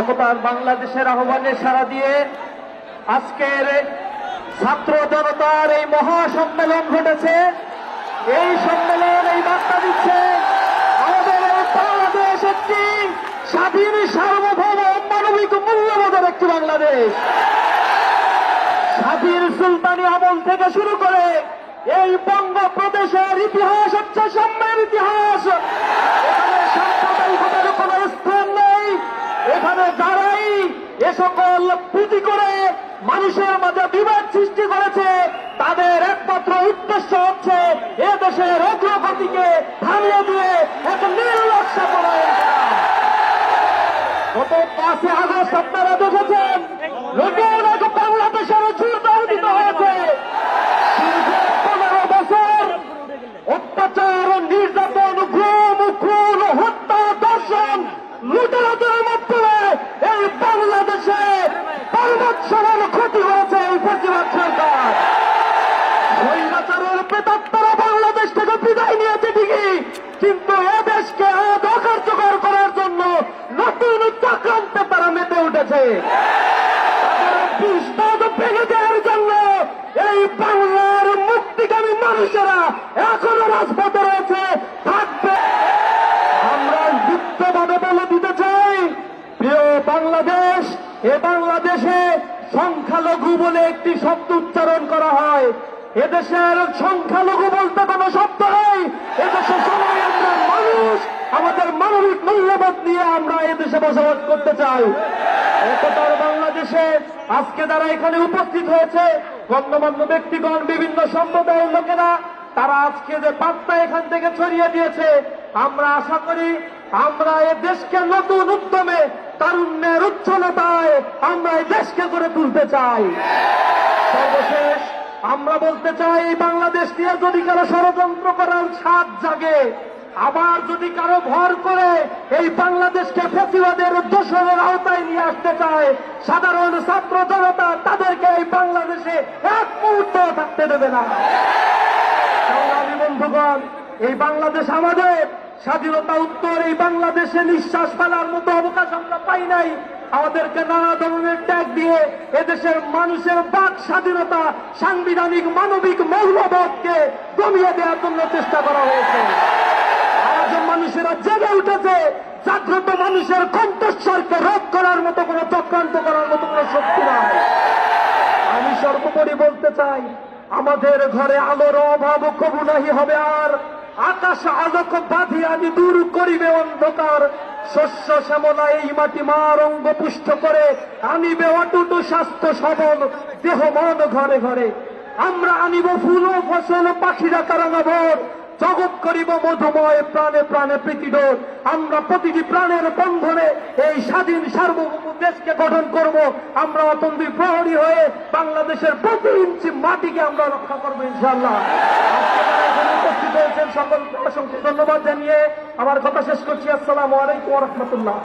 একতার বাংলাদেশের আহ্বানে সাড়া দিয়ে আজকের ছাত্র জনতার এই মহা সম্মেলন ঘটেছে। এই সম্মেলন এই বার্তা দিচ্ছে বাংলাদেশ একটি স্বাধীন, সার্বভৌম, মানবিক, মূল্যবোধের একটি বাংলাদেশ। স্বাধীন সুলতানি আমল থেকে শুরু করে এই বঙ্গপ্রদেশের ইতিহাস হচ্ছে ইতিহাস এখানে সাম্প্রদায়িকতার কোন স্থান নেই এখানে যারাই এ সকল পুঁজি করে মানুষের মাঝে বিবাদ সৃষ্টি করেছে। তাদের একমাত্র উদ্দেশ্য হচ্ছে এ দেশের অগ্রগতিকে থামিয়ে দিয়ে এক নির্লক্ষ্য করা। গত পাঁচে আগস্ট আপনারা দেখেছেন নতুন পার্বৎসরের ক্ষতি হয়েছে এই প্রতিবাদ সরকার। স্বৈরাচারের প্রেতাত্মারা বাংলাদেশ থেকে বিদায় নিয়েছে ঠিকই, কিন্তু এ দেশকে অকার্যকর করার জন্য নতুন চক্রান্তে তারা মেতে উঠেছে। এই বাংলার মুক্তিকামী মানুষেরা এখনও রাজপথে রয়েছে, থাকবে। আমরা যুক্তভাবে বলে দিতে চাই, প্রিয় বাংলাদেশ, এ বাংলাদেশে সংখ্যালঘু বলে একটি শব্দ উচ্চারণ করা হয়। এদেশের সংখ্যালঘু বলতে কোনো শব্দ নেই। এদেশে সবাই আমরা মানুষ। আমাদের মানবিক মূল্যবোধ নিয়ে আমরা এদেশে বসবাস করতে চাই। একতার বাংলাদেশে আজকে যারা এখানে উপস্থিত হয়েছে, গণ্যমান্য ব্যক্তিগণ, বিভিন্ন সম্প্রদায়ের লোকেরা, তারা আজকে যে বার্তা এখান থেকে ছড়িয়ে দিয়েছে, আমরা আশা করি আমরা এ দেশকে নতুন উদ্যমে তারুণ্যের উচ্ছলতায় আমরা এই দেশকে করে তুলতে চাই। সর্বশেষ, আমরা বলতে চাই এই বাংলাদেশ নিয়ে যদি কারও ষড়যন্ত্র করার স্বাদ জাগে, আবার যদি কারও ভর করে এই বাংলাদেশকে ফেসিবাদের দোষরের আওতায় নিয়ে আসতে চায়, সাধারণ ছাত্র জনতা তাদেরকে এই বাংলাদেশে এক মুহূর্ত থাকতে দেবে না। বন্ধুগণ, এই বাংলাদেশ আমাদের স্বাধীনতা উত্তর এই বাংলাদেশে নিঃশ্বাস ফেলার মতো অবকাশ আমরা পাই নাই। আমাদেরকে নানা ধরনের ট্যাগ দিয়ে এদেশের মানুষের বাক স্বাধীনতা, সাংবিধানিক, মানবিক মৌলবোধকে দমিয়ে দেওয়ার জন্য চেষ্টা করা হয়েছে। আজ মানুষেরা জেগে উঠেছে, জাগ্রত মানুষের কণ্ঠস্বরকে রোধ করার মতো কোনো চক্রান্ত করার মতো কোনো শক্তি নাই। আমি সর্বোপরি বলতে চাই, আমাদের ঘরে আলোর অভাব কবু নাহি হবে আর আকাশ আলোক বাঁধি আমি দূর করিবে অন্ধকার। শস্য শ্যামলা এই মাটি মার অঙ্গ পুষ্ট করে আনিবে অটুট স্বাস্থ্য সবল দেহ মন ঘরে ঘরে। আমরা আনিব ফুল ও ফসল, পাখিরা কারাঙ্গাভর জগৎ করিব মধুময়, প্রাণে প্রাণে প্রীতিডোর আমরা প্রতিটি প্রাণের বন্ধনে এই স্বাধীন সার্বভৌম দেশকে গঠন করব। আমরা অতন্ত্রী প্রহরী হয়ে বাংলাদেশের প্রতি ইঞ্চি মাটিকে আমরা রক্ষা করব ইনশাল্লাহ আজকে যারা এখানে উপস্থিত হয়েছেন সকল অসংখ্য ধন্যবাদ জানিয়ে আমার কথা শেষ করছি। আসসালামু আলাইকুম রহমতুল্লাহ।